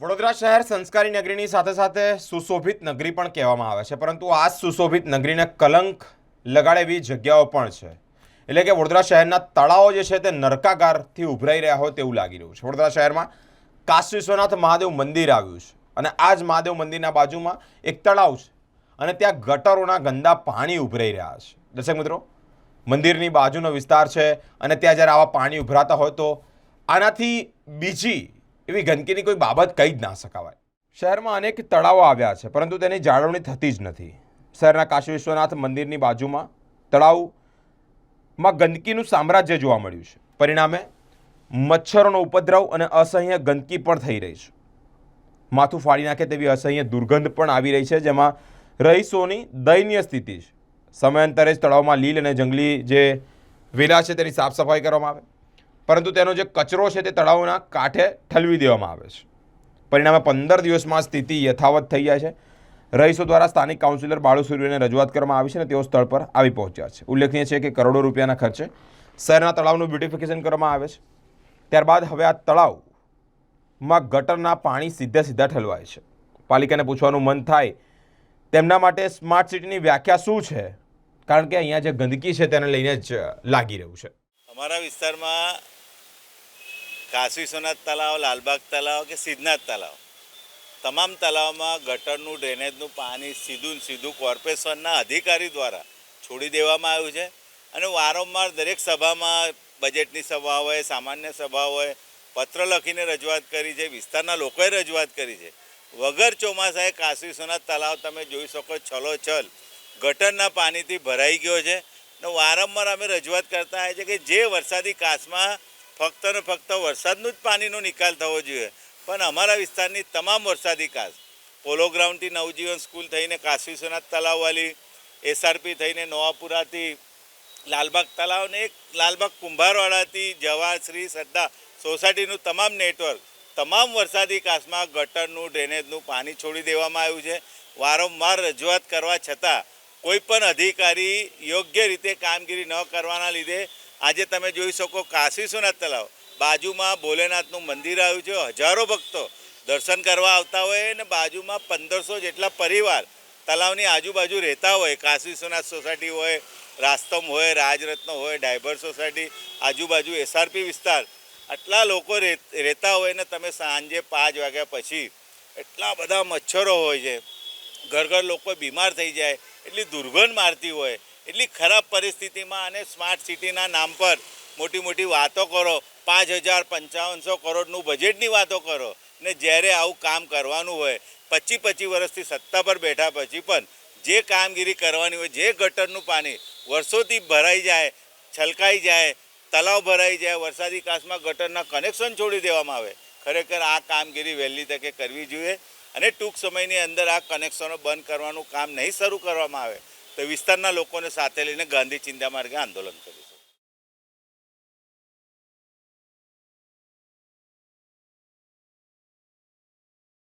વડોદરા શહેર સંસ્કારી નગરીની સાથે સાથે સુશોભિત નગરી પણ કહેવામાં આવે છે, પરંતુ આ સુશોભિત નગરીને કલંક લગાડે એવી જગ્યાઓ પણ છે. એટલે કે વડોદરા શહેરના તળાવો જે છે તે નરકાગારથી ઉભરાઈ રહ્યા હોય તેવું લાગી રહ્યું છે. વડોદરા શહેરમાં કાશી વિશ્વનાથ મહાદેવ મંદિર આવ્યું છે અને આ જ મહાદેવ મંદિરના બાજુમાં એક તળાવ છે અને ત્યાં ગટરોના ગંદા પાણી ઉભરાઈ રહ્યા છે. દર્શક મિત્રો, મંદિરની બાજુનો વિસ્તાર છે અને ત્યાં જ્યારે આવા પાણી ઉભરાતા હોય તો આનાથી બીજી એવી ગંદકીની કોઈ બાબત કહી જ ના શકાવાય. શહેરમાં અનેક તળાવો આવ્યા છે, પરંતુ તેની જાળવણી થતી જ નથી. શહેરના કાશી વિશ્વનાથ મંદિરની બાજુમાં તળાવમાં ગંદકીનું સામ્રાજ્ય જોવા મળ્યું છે. પરિણામે મચ્છરોનો ઉપદ્રવ અને અસહ્ય ગંદકી પણ થઈ રહી છે. માથું ફાડી નાખે તેવી અસહ્ય દુર્ગંધ પણ આવી રહી છે, જેમાં રહીશોની દયનીય સ્થિતિ છે. સમયાંતરે જ તળાવમાં લીલ અને જંગલી જે વેલા છે તેની સાફ સફાઈ કરવામાં આવે. પરંતુ તેનો જે કચરો છે તે તળાવના કાંઠે ઠલવી દેવામાં આવે છે. પરિણામે પંદર દિવસમાં સ્થિતિ યથાવત થઈ જાય છે. રહીશો દ્વારા સ્થાનિક કાઉન્સિલર બાળુ સૂર્યને રજૂઆત કરવામાં આવી છે અને તેઓ સ્થળ પર આવી પહોંચ્યા છે. ઉલ્લેખનીય છે કે કરોડો રૂપિયાના ખર્ચે શહેરના તળાવનું બ્યુટિફિકેશન કરવામાં આવે છે. ત્યારબાદ હવે આ તળાવમાં ગટરના પાણી સીધા સીધા ઠલવાય છે. પાલિકાને પૂછવાનું મન થાય, તેમના માટે સ્માર્ટ સિટીની વ્યાખ્યા શું છે? કારણ કે અહીંયા જે ગંદકી છે તેને લઈને જ લાગી રહ્યું છે. અમારા વિસ્તારમાં કાશી સોનાથ તલાવ લાલબાગ તલાવ કે સિદ્ધનાથ તલાવ તમામ તલાવમાં ગટરનું, ડ્રેનેજનું પાણી સીધું સીધું કોર્પોરેશનના અધિકારી દ્વારા છોડી દેવામાં આવ્યું છે. અને વારંવાર દરેક સભામાં બજેટની સભા હોય, સામાન્ય સભા હોય, પત્ર લખીને રજૂઆત કરી છે, વિસ્તારના લોકોએ રજૂઆત કરી છે. વગર ચોમાસાએ કાશી સોનાથ તલાવ તમે જોઈ શકો છલો છલ ગટરના પાણીથી ભરાઈ ગયો છે. ને વારંવાર અમે રજૂઆત કરતા આવ્યા છે કે જે વરસાદી કાચમાં ફક્ત ને ફક્ત વરસાદનું જ પાણીનો નિકાલ થવો જોઈએ. પણ અમારા વિસ્તારની તમામ વરસાદી કાસ, પોલો ગ્રાઉન્ડથી નવજીવન સ્કૂલ થઈને કાશી વિશ્વનાથ તલાવવાલી એસઆરપી થઈને નવાપુરાથી લાલબાગ તલાવ ને એક લાલબાગ કુંભારવાડાથી જવાહર શ્રી શ્રદ્ધા સોસાયટીનું તમામ નેટવર્ક, તમામ વરસાદી કાસમાં ગટરનું, ડ્રેનેજનું પાણી છોડી દેવામાં આવ્યું છે. વારંવાર રજૂઆત કરવા છતાં કોઈ પણ અધિકારી યોગ્ય રીતે કામગીરી ન કરવાના લીધે આજે તમે જોઈ શકો કાશી સોનાથ તલાવ બાજુમાં ભોલેનાથનું મંદિર આવ્યું છે, હજારો ભક્તો દર્શન કરવા આવતા હોય અને બાજુમાં પંદરસો જેટલા પરિવાર તલાવની આજુબાજુ રહેતા હોય. કાશી સોનાથ સોસાયટી હોય, રાસ્તમ હોય, રાજરત્ન હોય, ડાયબર સોસાયટી, આજુબાજુ એસઆરપી વિસ્તાર. આટલા લોકો રહેતા હોય ને તમે સાંજે પાંચ વાગ્યા પછી એટલા બધા મચ્છરો હોય છે. ઘર ઘર લોકો બીમાર થઈ જાય, એટલી દુર્ગંધ મારતી હોય. એટલી ખરાબ પરિસ્થિતિમાં અને સ્માર્ટ સિટીના નામ પર મોટી મોટી વાતો કરો, પાંચ હજાર પંચાવનસો કરોડનું બજેટની વાતો કરો ને જ્યારે આવું કામ કરવાનું હોય પચીસ પચીસ વર્ષથી સત્તા પર બેઠા પછી પણ જે કામગીરી કરવાની હોય, જે ગટરનું પાણી વર્ષોથી ભરાઈ જાય, છલકાઈ જાય, તલાવ ભરાઈ જાય, વરસાદી કાશમાં ગટરના કનેક્શન છોડી દેવામાં આવે, ખરેખર આ કામગીરી વહેલી તકે કરવી જોઈએ અને ટૂંક સમયની અંદર આ કનેક્શનો બંધ કરવાનું કામ નહીં શરૂ કરવામાં આવે. તો વિસ્તારના લોકોને સાથે લઈને ગાંધી ચિંતા માર્ગે આંદોલન કર્યું.